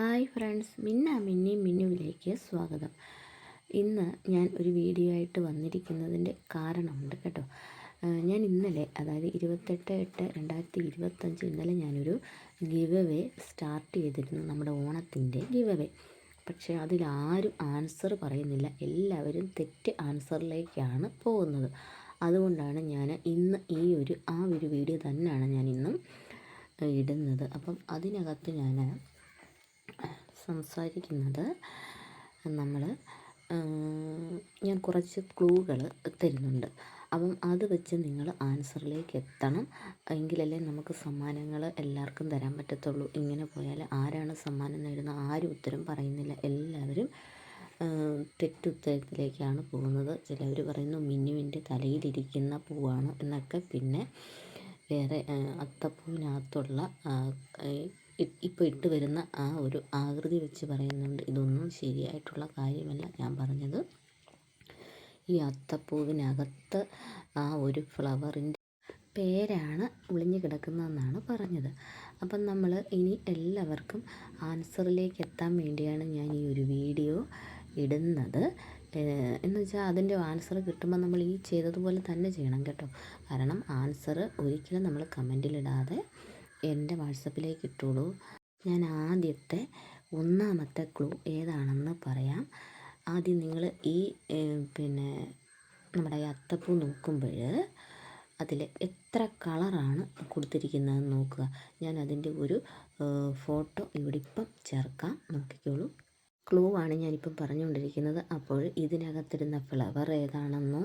Hi friends മിന്ന മിന്നി മിന്നുവിലേക്ക് സ്വാഗതം. ഇന്ന് ഞാൻ ഒരു വീഡിയോ ആയിട്ട് വന്നിരിക്കുന്നതിന്റെ കാരണമുണ്ട് കേട്ടോ. ഞാൻ ഇന്നലെ അതായത് ഇരുപത്തെട്ട് എട്ട് രണ്ടായിരത്തി ഇരുപത്തഞ്ച് ഇന്നലെ ഞാനൊരു ഗിവ് അവേ സ്റ്റാർട്ട് ചെയ്തിരുന്നു നമ്മുടെ ഓണത്തിന്റെ ഗിവ് അവേ പക്ഷേ അതിലാരും ആൻസർ പറയുന്നില്ല. എല്ലാവരും തെറ്റ് ആൻസറിലേക്കാണ് പോകുന്നത്. അതുകൊണ്ടാണ് ഞാൻ ഇന്ന് ഈ ഒരു ആ ഒരു വീഡിയോ തന്നെയാണ് ഞാൻ ഇന്നും ഇടുന്നത്. അപ്പം അതിനകത്ത് ഞാൻ സംസാരിക്കുന്നത്. നമ്മൾ ഞാൻ കുറച്ച് ക്ലൂകൾ തരുന്നുണ്ട്. അപ്പം അത് വെച്ച് നിങ്ങൾ ആൻസറിലേക്ക് എത്തണം. എങ്കിലല്ലേ നമുക്ക് സമ്മാനങ്ങൾ എല്ലാവർക്കും തരാൻ പറ്റത്തുള്ളൂ. ഇങ്ങനെ പോയാൽ ആരാണ് സമ്മാനം നേടുന്നത്? ആരും ഉത്തരം പറയുന്നില്ല. എല്ലാവരും തെറ്റുത്തരത്തിലേക്കാണ് പോകുന്നത്. ചിലവർ പറയുന്നു മിന്നുവിന്റെ തലയിലിരിക്കുന്ന പൂവാണ് എന്നൊക്കെ. പിന്നെ വേറെ അത്തപ്പൂവിനകത്തുള്ള ഇപ്പോൾ ഇട്ട് വരുന്ന ആ ഒരു ആകൃതി വെച്ച് പറയുന്നുണ്ട്. ഇതൊന്നും ശരിയായിട്ടുള്ള കാര്യമല്ല ഞാൻ പറഞ്ഞത്. ഈ അത്തപ്പൂവിനകത്ത് ആ ഒരു ഫ്ലവറിന്റെ പേരാണ് ഒളിഞ്ഞു കിടക്കുന്നതെന്നാണ് പറഞ്ഞത്. അപ്പം നമ്മൾ ഇനി എല്ലാവർക്കും ആൻസറിലേക്ക് എത്താൻ വേണ്ടിയാണ് ഞാൻ ഈ ഒരു വീഡിയോ ഇടുന്നത്. എന്ന് വെച്ചാൽ അതിന്റെ ആൻസർ കിട്ടുമ്പോൾ നമ്മൾ ഈ ചെയ്തതുപോലെ തന്നെ ചെയ്യണം കേട്ടോ. കാരണം ആൻസർ ഒരിക്കലും നമ്മൾ കമന്റിലിടാതെ എന്റെ വാട്സപ്പിലേക്ക് ഇട്ടോളൂ. ഞാൻ ആദ്യത്തെ ഒന്നാമത്തെ ക്ലൂ ഏതാണെന്ന് പറയാം. ആദ്യം നിങ്ങൾ ഈ പിന്നെ നമ്മുടെ അത്തപ്പൂ നോക്കുമ്പോൾ അതിൽ എത്ര കളറാണ് കൊടുത്തിരിക്കുന്നതെന്ന് നോക്കുക. ഞാൻ അതിന്റെ ഒരു ഫോട്ടോ ഇവിടെ ഇപ്പം ചേർക്കാം. നോക്കിക്കോളൂ. ക്ലൂ ആണ് ഞാനിപ്പം പറഞ്ഞുകൊണ്ടിരിക്കുന്നത്. അപ്പോൾ ഇതിനകത്തിരുന്ന ഫ്ലവർ ഏതാണെന്നോ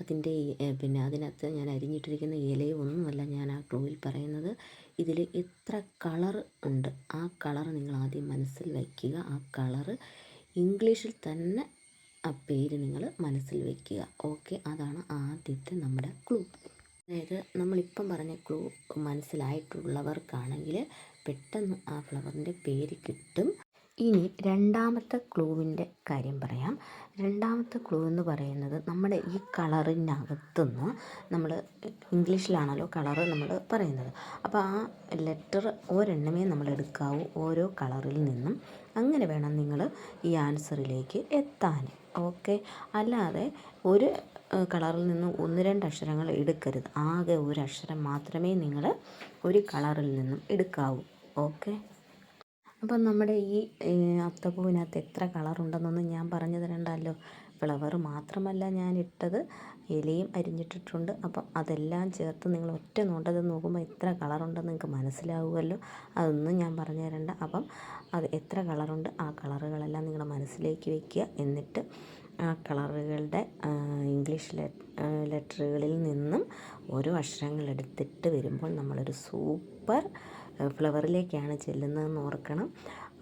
അതിന്റെ പിന്നെ അതിനകത്ത് ഞാൻ അരിഞ്ഞിട്ടിരിക്കുന്ന ഇലയോ ഒന്നുമല്ല ഞാൻ ആ ക്ലൂവിൽ പറയുന്നത്. ഇതിൽ എത്ര കളർ ഉണ്ട്. ആ കളർ നിങ്ങൾ ആദ്യം മനസ്സിൽ വയ്ക്കുക. ആ കളർ ഇംഗ്ലീഷിൽ തന്നെ ആ പേര് നിങ്ങൾ മനസ്സിൽ വയ്ക്കുക. ഓക്കെ? അതാണ് ആദ്യത്തെ നമ്മുടെ ക്ലൂ. അതായത് നമ്മളിപ്പം പറഞ്ഞ ക്ലൂ മനസ്സിലായിട്ടുള്ളവർക്കാണെങ്കിൽ പെട്ടെന്ന് ആ ഫ്ലവറിന്റെ പേര് കിട്ടും. ഇനി രണ്ടാമത്തെ ക്ലൂവിന്റെ കാര്യം പറയാം. രണ്ടാമത്തെ ക്ലൂ എന്ന് പറയുന്നത് നമ്മുടെ ഈ കളറിനകത്തുനിന്ന് നമ്മൾ ഇംഗ്ലീഷിലാണല്ലോ കളറ് നമ്മൾ പറയുന്നത്. അപ്പോൾ ആ ലെറ്റർ ഒരെണ്ണമേ നമ്മൾ എടുക്കാവൂ ഓരോ കളറിൽ നിന്നും. അങ്ങനെ വേണം നിങ്ങൾ ഈ ആൻസറിലേക്ക് എത്താൻ. ഓക്കെ? അല്ലാതെ ഒരു കളറിൽ നിന്ന് ഒന്ന് രണ്ട് അക്ഷരങ്ങൾ എടുക്കരുത്. ആകെ ഒരു അക്ഷരം മാത്രമേ നിങ്ങൾ ഒരു കളറിൽ നിന്നും എടുക്കാവൂ. ഓക്കെ? അപ്പം നമ്മുടെ ഈ അത്തപ്പൂവിനകത്ത് എത്ര കളറുണ്ടെന്നൊന്നും ഞാൻ പറഞ്ഞു തരണ്ടല്ലോ. ഫ്ലവർ മാത്രമല്ല ഞാൻ ഇട്ടത്. ഇലയും അരിഞ്ഞിട്ടിട്ടുണ്ട്. അപ്പം അതെല്ലാം ചേർത്ത് നിങ്ങൾ ഒറ്റ നോട്ടത് നോക്കുമ്പോൾ എത്ര കളറുണ്ടെന്ന് നിങ്ങൾക്ക് മനസ്സിലാവുമല്ലോ. അതൊന്നും ഞാൻ പറഞ്ഞു തരണ്ട. അപ്പം അത് എത്ര കളറുണ്ട് ആ കളറുകളെല്ലാം നിങ്ങളുടെ മനസ്സിലേക്ക് വയ്ക്കുക എന്നിട്ട് ആ കളറുകളുടെ ഇംഗ്ലീഷ് ലെറ്ററുകളിൽ നിന്നും ഓരോ അക്ഷരങ്ങൾ എടുത്തിട്ട് വരുമ്പോൾ നമ്മളൊരു സൂപ്പർ ഫ്ലവറിലേക്കാണ് ചെല്ലുന്നതെന്ന് ഓർക്കണം.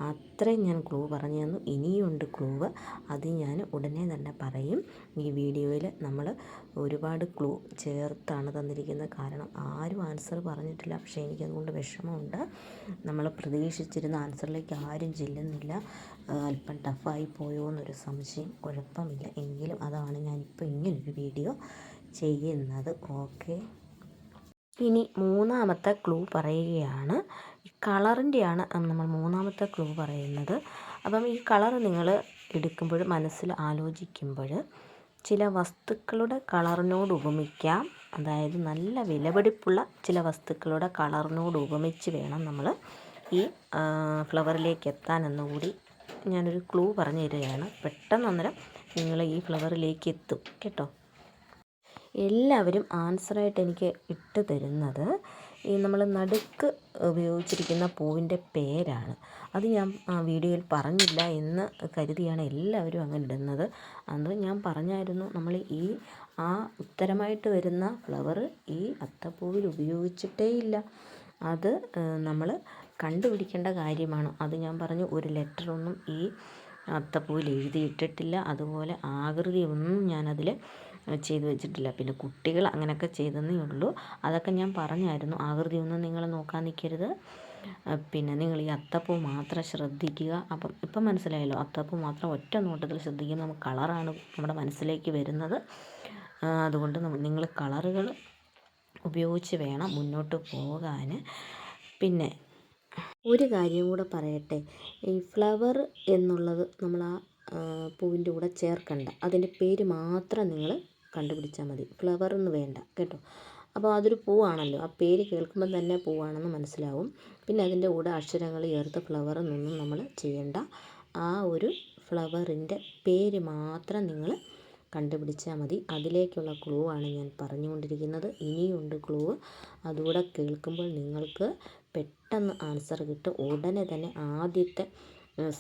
അത്രയും ഞാൻ ക്ലൂ പറഞ്ഞു തന്നു. ഇനിയുണ്ട് ക്ലൂവ് അത് ഞാൻ ഉടനെ തന്നെ പറയും. ഈ വീഡിയോയിൽ നമ്മൾ ഒരുപാട് ക്ലൂ ചേർത്താണ് തന്നിരിക്കുന്നത് കാരണം. ആരും ആൻസർ പറഞ്ഞിട്ടില്ല. പക്ഷേ എനിക്കതുകൊണ്ട് വിഷമമുണ്ട്. നമ്മൾ പ്രതീക്ഷിച്ചിരുന്ന ആൻസറിലേക്ക് ആരും ചെല്ലുന്നില്ല. അല്പം ടഫായി പോയോ എന്നൊരു സംശയം കുഴപ്പമില്ല. എങ്കിലും അതാണ് ഞാനിപ്പോൾ ഇങ്ങനൊരു വീഡിയോ ചെയ്യുന്നത്. ഓക്കെ ഇനി മൂന്നാമത്തെ ക്ലൂ പറയുകയാണ്. ഈ കളറിന്റെയാണ് നമ്മൾ മൂന്നാമത്തെ ക്ലൂ പറയുന്നത്. അപ്പം ഈ കളർ നിങ്ങൾ എടുക്കുമ്പോൾ മനസ്സിൽ ആലോചിക്കുമ്പോൾ ചില വസ്തുക്കളുടെ കളറിനോട് ഉപമിക്കാം. അതായത് നല്ല വിലപിടിപ്പുള്ള ചില വസ്തുക്കളുടെ കളറിനോട് ഉപമിച്ച് വേണം നമ്മൾ ഈ ഫ്ലവറിലേക്ക് എത്താൻ എന്നുകൂടി ഞാനൊരു ക്ലൂ പറഞ്ഞു തരികയാണ് പെട്ടെന്ന് അന്നേരം നിങ്ങൾ ഈ ഫ്ലവറിലേക്ക് എത്തും. കേട്ടോ? എല്ലാവരും ആൻസറായിട്ട് എനിക്ക് ഇട്ട് തരുന്നത്. ഈ നമ്മൾ നടുക്ക് ഉപയോഗിച്ചിരിക്കുന്ന പൂവിന്റെ പേരാണ്. അത് ഞാൻ വീഡിയോയിൽ പറഞ്ഞില്ല എന്ന് കരുതിയാണ് എല്ലാവരും അങ്ങനെ ഇടുന്നത്. അത് ഞാൻ പറഞ്ഞായിരുന്നു നമ്മൾ ഈ ആ ഉത്തരമായിട്ട് വരുന്ന ഫ്ലവർ ഈ അത്തപ്പൂവിൽ ഉപയോഗിച്ചിട്ടേ ഇല്ല. അത് നമ്മൾ കണ്ടുപിടിക്കേണ്ട കാര്യമാണ്. അത് ഞാൻ പറഞ്ഞു ഒരു ലെറ്ററൊന്നും ഈ അത്തപ്പൂവിൽ എഴുതിയിട്ടിട്ടില്ല. അതുപോലെ ആകൃതിയൊന്നും ഞാനതിൽ ചെയ്ത് വെച്ചിട്ടില്ല. പിന്നെ കുട്ടികൾ അങ്ങനെയൊക്കെ ചെയ്തെന്നേ ഉള്ളൂ. അതൊക്കെ ഞാൻ പറഞ്ഞായിരുന്നു. ആകൃതിയൊന്നും നിങ്ങൾ നോക്കാൻ നിൽക്കരുത്. പിന്നെ നിങ്ങൾ ഈ അത്തപ്പൂ മാത്രം ശ്രദ്ധിക്കുക. അപ്പം ഇപ്പം മനസ്സിലായല്ലോ അത്തപ്പൂ മാത്രം ഒറ്റ നോട്ടത്തിൽ ശ്രദ്ധിക്കുന്ന നമുക്ക് കളറാണ് നമ്മുടെ മനസ്സിലേക്ക് വരുന്നത്. അതുകൊണ്ട് നിങ്ങൾ കളറുകൾ ഉപയോഗിച്ച് വേണം മുന്നോട്ട് പോകാൻ. പിന്നെ ഒരു കാര്യം കൂടെ പറയട്ടെ. ഈ ഫ്ലവർ എന്നുള്ളത് നമ്മൾ ആ പൂവിന്റെ കൂടെ ചേർക്കണ്ട. അതിന്റെ പേര് മാത്രം നിങ്ങൾ കണ്ടുപിടിച്ചാൽ മതി. ഫ്ലവർ എന്ന് വേണ്ട കേട്ടോ? അപ്പോൾ അതൊരു പൂവാണല്ലോ. ആ പേര് കേൾക്കുമ്പോൾ തന്നെ പൂവാണെന്ന് മനസ്സിലാവും. പിന്നെ അതിന്റെ കൂടെ അക്ഷരങ്ങൾ ചേർത്ത് ഫ്ലവർ എന്നൊന്നും നമ്മൾ ചെയ്യേണ്ട. ആ ഒരു ഫ്ലവറിന്റെ പേര് മാത്രം നിങ്ങൾ കണ്ടുപിടിച്ചാൽ മതി. അതിലേക്കുള്ള ക്ലൂ ആണ് ഞാൻ പറഞ്ഞുകൊണ്ടിരിക്കുന്നത്. ഇനിയുണ്ട് ക്ലൂ അതുകൂടെ കേൾക്കുമ്പോൾ നിങ്ങൾക്ക് പെട്ടെന്ന് ആൻസർ കിട്ടും. ഉടനെ തന്നെ ആദ്യത്തെ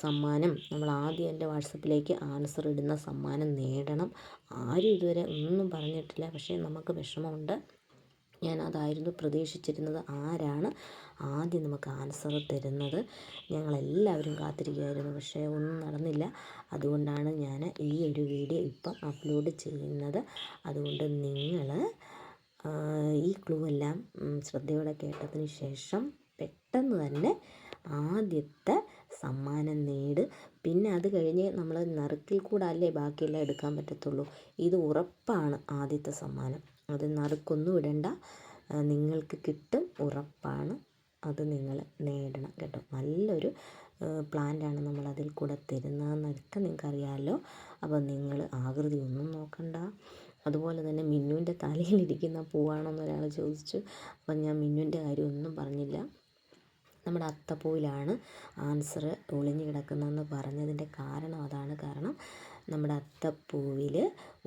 സമ്മാനം. നമ്മൾ ആദ്യം എന്റെ വാട്സപ്പിലേക്ക് ആൻസർ ഇടുന്ന സമ്മാനം നേടണം. ആരും ഇതുവരെ ഒന്നും പറഞ്ഞിട്ടില്ല പക്ഷേ നമുക്ക് വിഷമമുണ്ട്. ഞാൻ അതായിരുന്നു പ്രതീക്ഷിച്ചിരുന്നത് ആരാണ് ആദ്യം നമുക്ക് ആൻസർ തരുന്നത്. ഞങ്ങളെല്ലാവരും കാത്തിരിക്കുകയായിരുന്നു പക്ഷേ ഒന്നും നടന്നില്ല. അതുകൊണ്ടാണ് ഞാൻ ഈ ഒരു വീഡിയോ ഇപ്പം അപ്ലോഡ് ചെയ്യുന്നത്. അതുകൊണ്ട് നിങ്ങൾ ഈ ക്ലൂ എല്ലാം ശ്രദ്ധയോടെ കേട്ടതിന് ശേഷം പെട്ടെന്ന് തന്നെ ആദ്യത്തെ സമ്മാനം നേട്. പിന്നെ അത് കഴിഞ്ഞ് നമ്മൾ നറുക്കിൽ കൂടെ അല്ലേ ബാക്കിയെല്ലാം എടുക്കാൻ പറ്റത്തുള്ളൂ. ഇത് ഉറപ്പാണ് ആദ്യത്തെ സമ്മാനം. അത് നറുക്കൊന്നും ഇടണ്ട. നിങ്ങൾക്ക് കിട്ടും. ഉറപ്പാണ് അത് നിങ്ങൾ നേടണം കേട്ടോ. നല്ലൊരു പ്ലാന്റാണ് നമ്മൾ അതിൽ കൂടെ തരുന്നതെന്നൊക്കെ നിങ്ങൾക്കറിയാമല്ലോ അപ്പോൾ നിങ്ങൾ ആകൃതി ഒന്നും നോക്കണ്ട. അതുപോലെ തന്നെ മിന്നുവിന്റെ തലയിലിരിക്കുന്ന പൂവാണോ എന്നൊരാൾ ചോദിച്ചു. അപ്പം ഞാൻ മിന്നുവിന്റെ കാര്യം ഒന്നും പറഞ്ഞില്ല. നമ്മുടെ അത്തപ്പൂവിലാണ് ആൻസർ ഒളിഞ്ഞു കിടക്കുന്നതെന്ന് പറഞ്ഞതിന്റെ കാരണം അതാണ്. കാരണം നമ്മുടെ അത്തപ്പൂവിൽ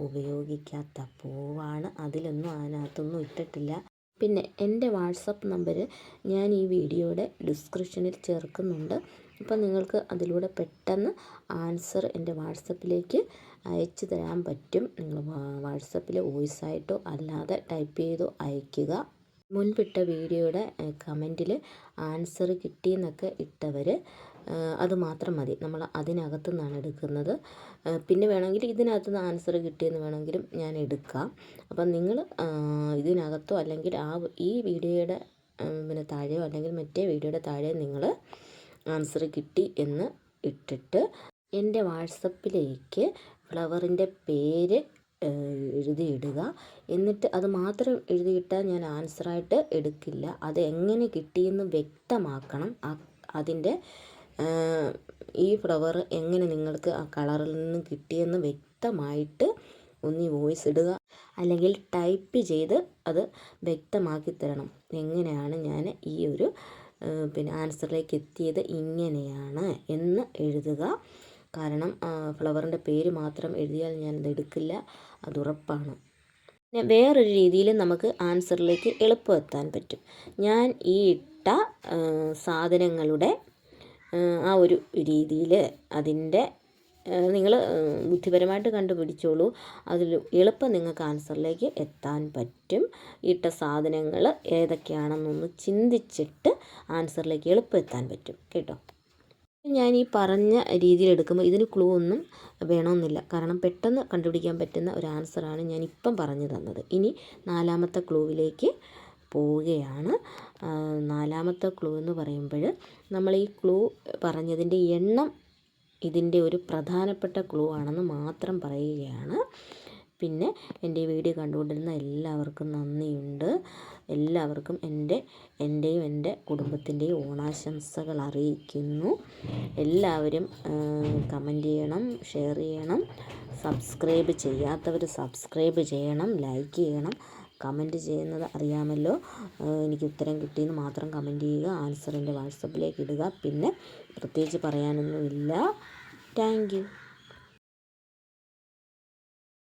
ഉപയോഗിക്കാത്ത പൂവാണ്. അതിലൊന്നും അതിനകത്തൊന്നും ഇട്ടിട്ടില്ല. പിന്നെ എന്റെ വാട്സപ്പ് നമ്പർ ഞാൻ ഈ വീഡിയോയുടെ ഡിസ്ക്രിപ്ഷനിൽ ചേർക്കുന്നുണ്ട്. അപ്പോൾ നിങ്ങൾക്ക് അതിലൂടെ പെട്ടെന്ന് ആൻസർ എന്റെ വാട്സപ്പിലേക്ക് അയച്ചു തരാൻ പറ്റും. നിങ്ങൾ വാട്സപ്പിൽ വോയിസ് ആയിട്ടോ അല്ലാതെ ടൈപ്പ് ചെയ്തോ അയയ്ക്കുക. മുൻപിട്ട വീഡിയോയുടെ കമന്റിൽ ആൻസർ കിട്ടിയെന്നൊക്കെ ഇട്ടവർ അത് മാത്രം മതി. നമ്മൾ അതിനകത്തു നിന്നാണ് എടുക്കുന്നത് പിന്നെ വേണമെങ്കിൽ ഇതിനകത്ത് നിന്ന് ആൻസർ കിട്ടിയെന്ന് വേണമെങ്കിലും ഞാൻ എടുക്കാം. അപ്പം നിങ്ങൾ ഇതിനകത്തോ അല്ലെങ്കിൽ ആ ഈ വീഡിയോയുടെ പിന്നെ താഴെയോ അല്ലെങ്കിൽ മറ്റേ വീഡിയോയുടെ താഴെയോ നിങ്ങൾ ആൻസർ കിട്ടി എന്ന് ഇട്ടിട്ട് എന്റെ വാട്സപ്പിലേക്ക് ഫ്ലവറിന്റെ പേര് എഴുതിയിടുക. എന്നിട്ട് അത് മാത്രം എഴുതിയിട്ടാൽ ഞാൻ ആൻസറായിട്ട് എടുക്കില്ല. അത് എങ്ങനെ കിട്ടിയെന്ന് വ്യക്തമാക്കണം. അതിന്റെ ഈ ഫ്ലവർ എങ്ങനെ നിങ്ങൾക്ക് ആ കളറിൽ നിന്ന് കിട്ടിയെന്ന് വ്യക്തമായിട്ട് ഒന്ന് വോയിസ് ഇടുക. അല്ലെങ്കിൽ ടൈപ്പ് ചെയ്ത് അത് വ്യക്തമാക്കി തരണം. എങ്ങനെയാണ് ഞാൻ ഈ ഒരു പിന്നെ ആൻസറിലേക്ക് എത്തിയത് ഇങ്ങനെയാണ് എന്ന് എഴുതുക. കാരണം ഫ്ലവറിന്റെ പേര് മാത്രം എഴുതിയാൽ ഞാനത് എടുക്കില്ല. അത് ഉറപ്പാണ്. പിന്നെ വേറൊരു രീതിയിൽ നമുക്ക് ആൻസറിലേക്ക് എളുപ്പം എത്താൻ പറ്റും. ഞാൻ ഈ ഇട്ട സാധനങ്ങളുടെ ആ ഒരു രീതിയിൽ അതിന്റെ നിങ്ങൾ ബുദ്ധിപരമായിട്ട് കണ്ടുപിടിച്ചോളൂ. അതിൽ എളുപ്പം നിങ്ങൾക്ക് ആൻസറിലേക്ക് എത്താൻ പറ്റും. ഇട്ട സാധനങ്ങൾ ഏതൊക്കെയാണെന്നൊന്ന് ചിന്തിച്ചിട്ട് ആൻസറിലേക്ക് എളുപ്പം എത്താൻ പറ്റും. കേട്ടോ? ഞാൻ ഈ പറഞ്ഞ രീതിയിൽ എടുക്കുമ്പോൾ ഇതിന് ക്ലൂ ഒന്നും വേണമെന്നില്ല. കാരണം പെട്ടെന്ന് കണ്ടുപിടിക്കാൻ പറ്റുന്ന ഒരു ആൻസറാണ് ഞാൻ ഇപ്പം പറഞ്ഞു തന്നത്. ഇനി നാലാമത്തെ ക്ലൂവിലേക്ക് പോവുകയാണ്. നാലാമത്തെ ക്ലൂ എന്ന് പറയുമ്പോൾ നമ്മൾ ഈ ക്ലൂ പറഞ്ഞതിന്റെ എണ്ണം ഇതിന്റെ ഒരു പ്രധാനപ്പെട്ട ക്ലൂ ആണെന്ന് മാത്രം പറയുകയാണ്. പിന്നെ എന്റെ വീഡിയോ കണ്ടുകൊണ്ടിരുന്ന എല്ലാവർക്കും നന്ദിയുണ്ട്. എല്ലാവർക്കും എന്റെ എന്റെയും എന്റെ കുടുംബത്തിന്റെയും ഓണാശംസകൾ അറിയിക്കുന്നു. എല്ലാവരും കമന്റ് ചെയ്യണം ഷെയർ ചെയ്യണം സബ്സ്ക്രൈബ് ചെയ്യാത്തവർ സബ്സ്ക്രൈബ് ചെയ്യണം ലൈക്ക് ചെയ്യണം കമന്റ് ചെയ്യുന്നത് അറിയാമല്ലോ. എനിക്ക് ഉത്തരം കിട്ടിയെന്ന് മാത്രം കമന്റ് ചെയ്യുക ആൻസർ എന്റെ വാട്സപ്പിലേക്ക് ഇടുക. പിന്നെ പ്രത്യേകിച്ച് പറയാനൊന്നുമില്ല. താങ്ക്